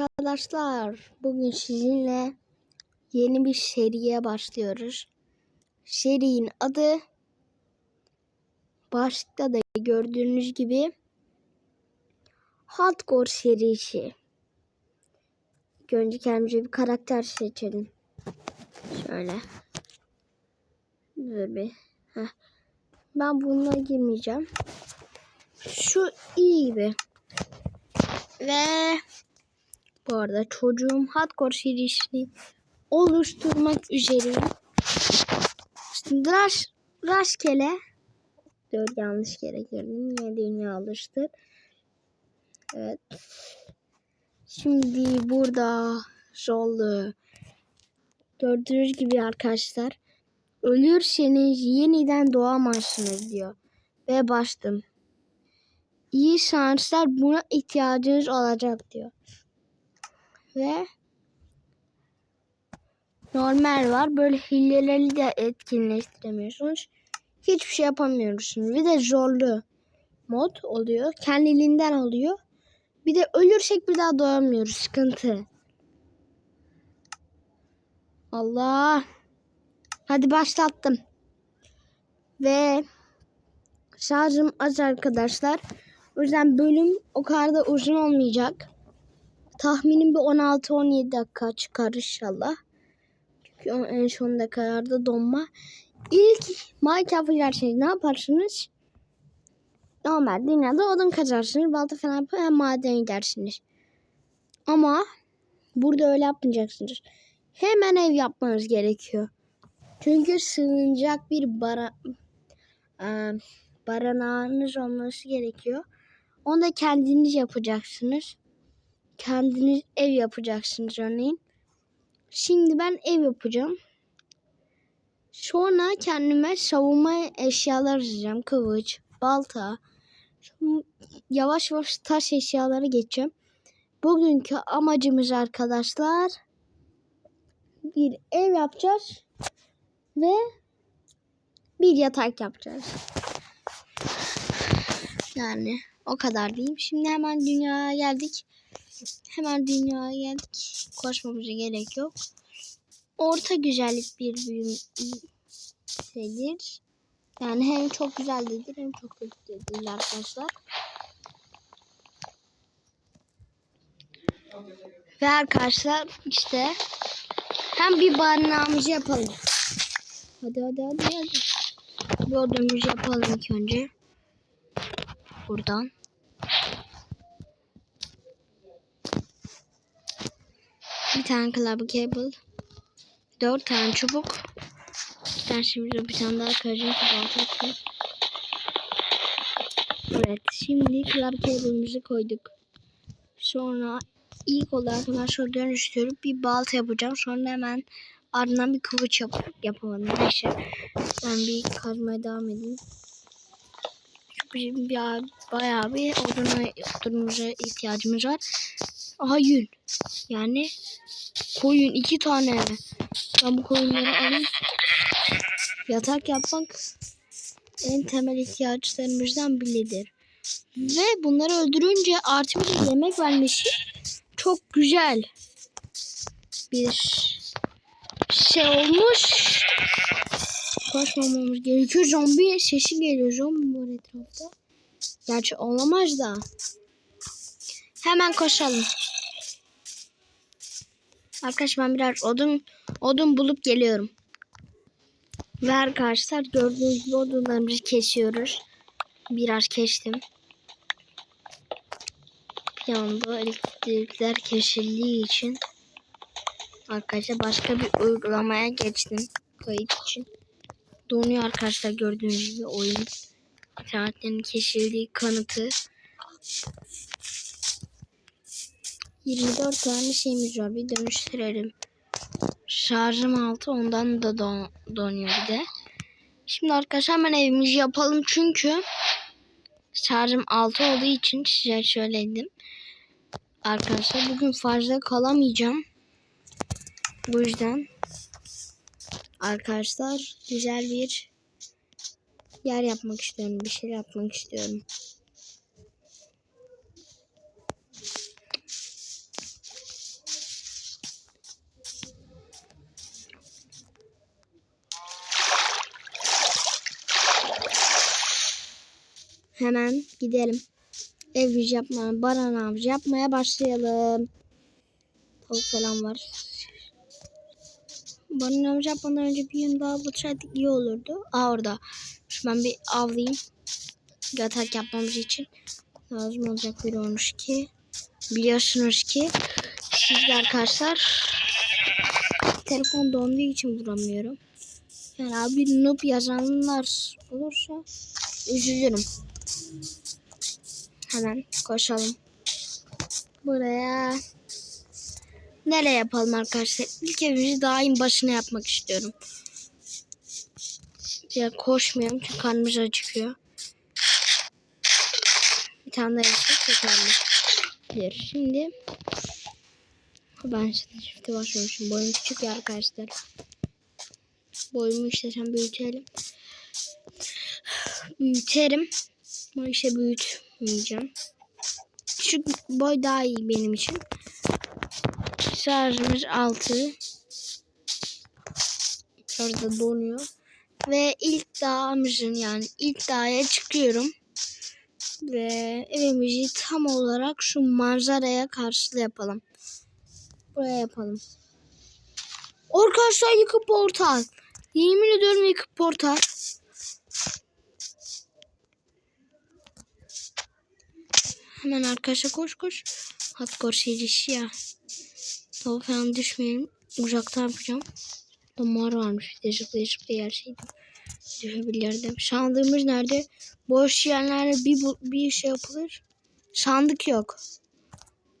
Arkadaşlar bugün sizinle yeni bir seriye başlıyoruz. Serinin adı başlıkta da gördüğünüz gibi Hardcore serisi. İlk önce kendimize bir karakter seçelim. Şöyle. Dur bir. Heh. Ben bununla girmeyeceğim. Şu iyi gibi. Ve bu arada çocuğum hardcore serisini oluşturmak üzereyim. Şimdi raş, rastgele Dur yanlış yere girdim. Niye dünya alıştır. Evet. Şimdi burada zorlu. Gördüğünüz gibi arkadaşlar. Ölürseniz yeniden doğamazsınız diyor. Ve bastım. İyi şanslar buna ihtiyacınız olacak diyor. Ve normal var. Böyle hileleri de etkinleştiremiyorsunuz. Hiçbir şey yapamıyorsunuz. Bir de zorlu mod oluyor. Kendiliğinden oluyor. Bir de ölürsek bir daha doğamıyoruz. Sıkıntı. Allah. Hadi başlattım. Ve şarjım az arkadaşlar. O yüzden bölüm o kadar da uzun olmayacak. Tahminim bir 16-17 dakika çıkar inşallah. Çünkü en sonuna kadar da donma. İlk Minecraft'ı girerseniz ne yaparsınız? Normal dünyada odun kazarsınız. Balta falan yapıp hem madene gidersiniz. Ama burada öyle yapmayacaksınız. Hemen ev yapmanız gerekiyor. Çünkü sığınacak bir bara, e, barınağınız olması gerekiyor. Onu da kendiniz yapacaksınız. Kendiniz ev yapacaksınız örneğin. Şimdi ben ev yapacağım. Sonra kendime savunma eşyalar arayacağım. Kılıç, balta. Yavaş yavaş taş eşyaları geçeceğim. Bugünkü amacımız arkadaşlar bir ev yapacağız ve bir yatak yapacağız. Yani o kadar diyeyim. Şimdi hemen dünyaya geldik. Hemen dünyaya geldik. Koşmamıza gerek yok. Orta güzellik bir büyüm şeydir. Yani hem çok güzel değildir hem çok kötü değildir arkadaşlar. Ve arkadaşlar işte hem bir barınağımızı yapalım. Hadi hadi hadi hadi. Bir odamızı yapalım ilk önce. Buradan. Bir tane club cable. Dört tane çubuk. Bir tane şimdi bir tane daha kıracağım. Balta Evet şimdi club cable'ımızı koyduk. Sonra ilk olarak hemen şöyle dönüştürüp bir balta yapacağım. Sonra hemen ardından bir kılıç yap yapamadım. Neyse ben bir kazmaya devam edeyim. Bizim bir, bayağı bir oduna, odunumuza ihtiyacımız var. Aha yün. Yani koyun iki tane. Ben bu koyunları alayım. Yatak yapmak en temel ihtiyaçlarımızdan biridir. Ve bunları öldürünce artı yemek vermesi çok güzel bir şey olmuş. Koşmamamız gerekiyor. Zombi sesi geliyor. Zombi var etrafta. Gerçi olamaz da. Hemen koşalım. Arkadaşlar ben biraz odun odun bulup geliyorum. Ve arkadaşlar gördüğünüz gibi odunlarımızı kesiyoruz. Biraz kestim. Bir anda elektrikler kesildiği için arkadaşlar başka bir uygulamaya geçtim kayıt için. Donuyor arkadaşlar gördüğünüz gibi oyun. İnternetlerin kesildiği kanıtı. 24 tane şeyimiz var. Bir dönüştürelim. Şarjım altı ondan da don donuyor bir de. Şimdi arkadaşlar hemen evimizi yapalım çünkü şarjım altı olduğu için size söyledim. Arkadaşlar bugün fazla kalamayacağım. Bu yüzden arkadaşlar güzel bir yer yapmak istiyorum. Bir şey yapmak istiyorum. Hemen gidelim. Ev yapmaya, baran avcı yapmaya başlayalım. Tavuk falan var. Baran avcı yapmadan önce bir yün daha bulsaydık iyi olurdu. Aa orada. Şu ben bir avlayayım. Yatak yapmamız için lazım olacak bir olmuş ki. Biliyorsunuz ki sizler arkadaşlar telefon donduğu için vuramıyorum. Yani abi noob yazanlar olursa üzülürüm. Hemen koşalım. Buraya nereye yapalım arkadaşlar? İlk evimizi daim başına yapmak istiyorum. Ya koşmuyorum çünkü karnımız acıkıyor. Bir tane daha yapsak yeterli. Şimdi ben şimdi çifte başlamışım. Boyum küçük ya arkadaşlar. Boyumu işte sen büyütelim. Büyüterim. Ama işte büyütmeyeceğim. Küçük boy daha iyi benim için. Şarjımız 6. Orada donuyor. Ve ilk dağımızın yani ilk dağa çıkıyorum. Ve evimizi tam olarak şu manzaraya karşı yapalım. Buraya yapalım. Arkadaşlar yıkıp portal. Yemin ediyorum yıkıp portal. Hemen arkadaşa koş koş. Hat koş ya. Tavuk falan düşmeyelim. Uzaktan yapacağım. Damar varmış. Değişik değişik bir yer şeydi. Düşebilirdim. Sandığımız nerede? Boş yerlerde bir, bir şey yapılır. Sandık yok.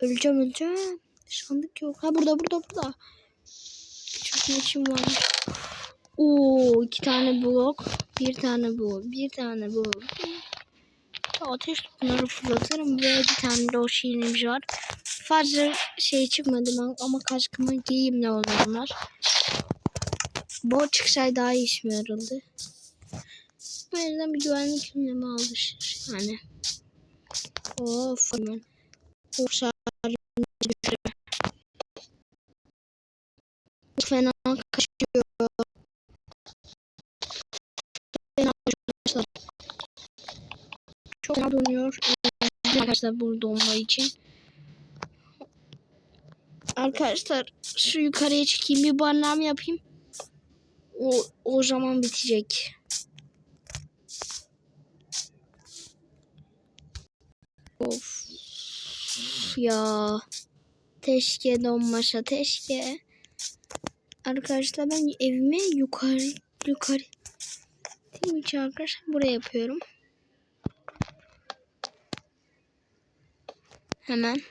Öleceğim öleceğim. Sandık yok. Ha burada burada burada. Çok işim var. Oo iki tane blok. Bir tane bu. Bir tane bu. Ateş bunları fırlatırım ve bir tane de o şeyimiz var. Fazla şey çıkmadı ama kaskımı giyeyim ne olur onlar. Bu çıksaydı daha iyi işime yarıldı. O yüzden bir güvenlik önlemi aldı yani. Of hemen. Of. Çok fena kaçıyor. Fena arkadaşlar. Çok fena donuyor. Ee, Arkadaşlar burada olma için. Arkadaşlar şu yukarıya çıkayım bir barınağım yapayım. O, o zaman bitecek. Of ya. Teşke donmaşa teşke. Arkadaşlar ben evimi yukarı yukarı değil mi arkadaşlar buraya yapıyorum. Hemen.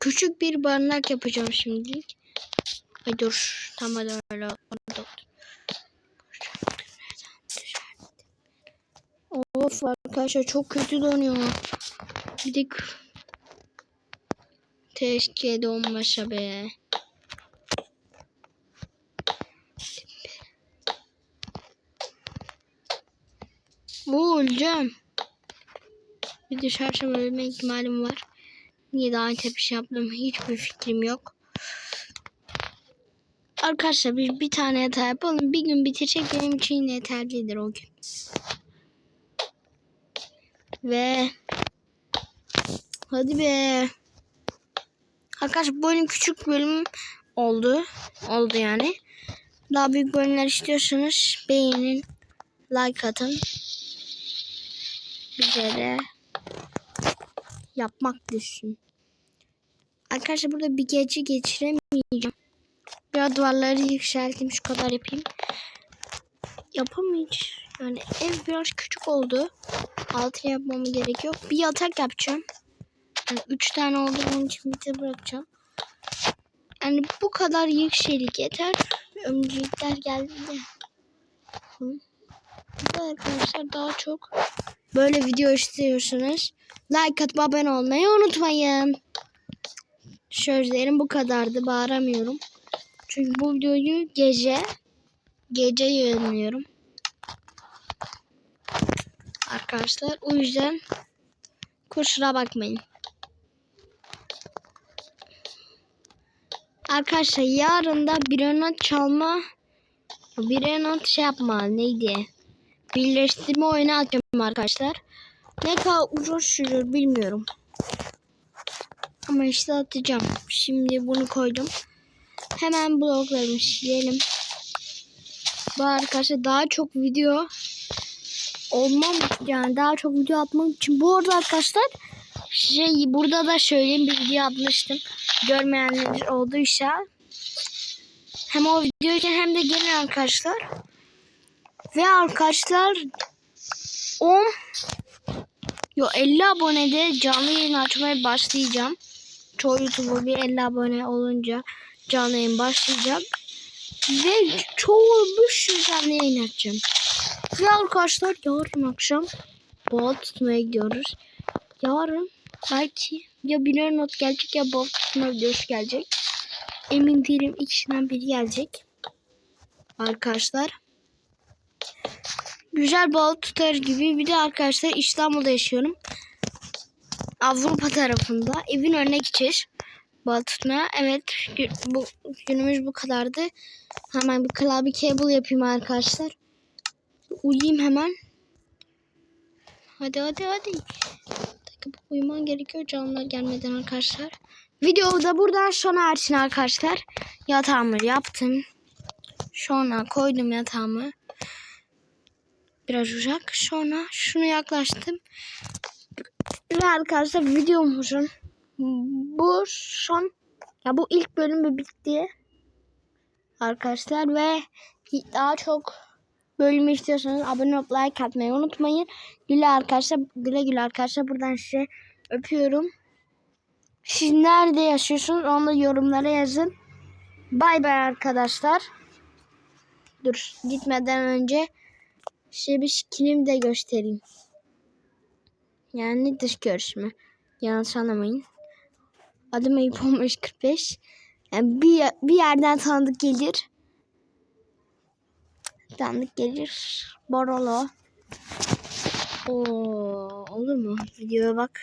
Küçük bir barınak yapacağım şimdilik. Ay dur. Tam hadi öyle. Otur. Of arkadaşlar çok kötü donuyor. Bir de Keşke donmasa be. Bu öleceğim. Bir düşersem ölme ihtimalim var. Niye daha tepiş yaptım hiçbir fikrim yok. Arkadaşlar bir, bir tane yatağı yapalım. Bir gün bitirecek benim için yeterlidir o gün. Ve hadi be. Arkadaşlar bu bölüm küçük bölüm oldu. Oldu yani. Daha büyük bölümler istiyorsanız beğenin. Like atın. Bize yapmak düşsün. Arkadaşlar burada bir gece geçiremeyeceğim. Biraz duvarları yükselteyim şu kadar yapayım. Yapamayacağım. Yani ev biraz küçük oldu. Altı yapmama gerek yok. Bir yatak yapacağım. Yani üç tane oldu onun için bir bırakacağım. Yani bu kadar yükselik yeter. Ömürlükler geldi de. Hı. Bu da arkadaşlar daha çok böyle video istiyorsanız like atıp abone olmayı unutmayın. Sözlerim bu kadardı. Bağıramıyorum. Çünkü bu videoyu gece gece yayınlıyorum. Arkadaşlar o yüzden kusura bakmayın. Arkadaşlar yarın da bir çalma Bir not şey yapma neydi? Birleştirme oyunu atacağım arkadaşlar. Ne kadar uzun sürür bilmiyorum. Ama işte atacağım. Şimdi bunu koydum. Hemen bloklarımı silelim. Bu arkadaşlar daha çok video olmam yani daha çok video atmam için bu arada arkadaşlar şey burada da söyleyeyim bir video atmıştım. Görmeyenler olduysa hem o video için hem de gelin arkadaşlar. Ve arkadaşlar 10 Yo 50 abonede canlı yayın açmaya başlayacağım. Çoğu YouTuber bir 50 abone olunca canlı yayın başlayacak. Ve çoğu bir sürü canlı yayın açacağım. Ve arkadaşlar yarın akşam balık tutmaya gidiyoruz. Yarın belki ya birer not gelecek ya balık tutma videosu gelecek. Emin değilim ikisinden biri gelecek. Arkadaşlar. Güzel balık tutar gibi. Bir de arkadaşlar İstanbul'da yaşıyorum. Avrupa tarafında. Evin önüne gideceğiz. Balık tutmaya. Evet. Bu, günümüz bu kadardı. Hemen bir klavye cable yapayım arkadaşlar. Uyuyayım hemen. Hadi hadi hadi. Uyuman gerekiyor canlılar gelmeden arkadaşlar. Videoyu da buradan sona ersin arkadaşlar. Yatağımı yaptım. Sonra koydum yatağımı. Biraz uzak. Sonra şunu yaklaştım. Ve arkadaşlar videomuzun bu son ya bu ilk bölümü bitti. Arkadaşlar ve daha çok bölümü istiyorsanız abone olup like atmayı unutmayın. Güle arkadaşlar güle güle arkadaşlar buradan size öpüyorum. Siz nerede yaşıyorsunuz onu da yorumlara yazın. Bay bay arkadaşlar. Dur gitmeden önce size bir skinimi de göstereyim. Yani dış görüşme. Yanlış anlamayın. Adım Eyüp olmuş 45. Yani bir, bir yerden tanıdık gelir. Tanıdık gelir. Borolo. Oo, olur mu? Videoya bak.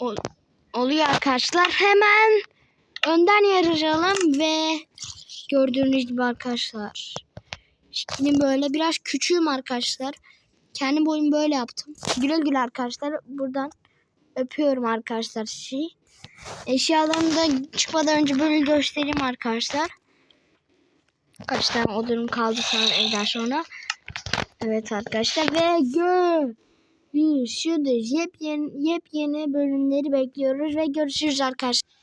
Ol, oluyor arkadaşlar. Hemen önden yarışalım ve gördüğünüz gibi arkadaşlar. Skinim böyle biraz küçüğüm arkadaşlar. Kendi boyumu böyle yaptım. Güle güle arkadaşlar. Buradan öpüyorum arkadaşlar sizi. Eşyalarımı da çıkmadan önce böyle göstereyim arkadaşlar. Kaç tane odurum kaldı sonra evden sonra. Evet arkadaşlar ve görüşürüz. Yepyeni, yepyeni bölümleri bekliyoruz ve görüşürüz arkadaşlar.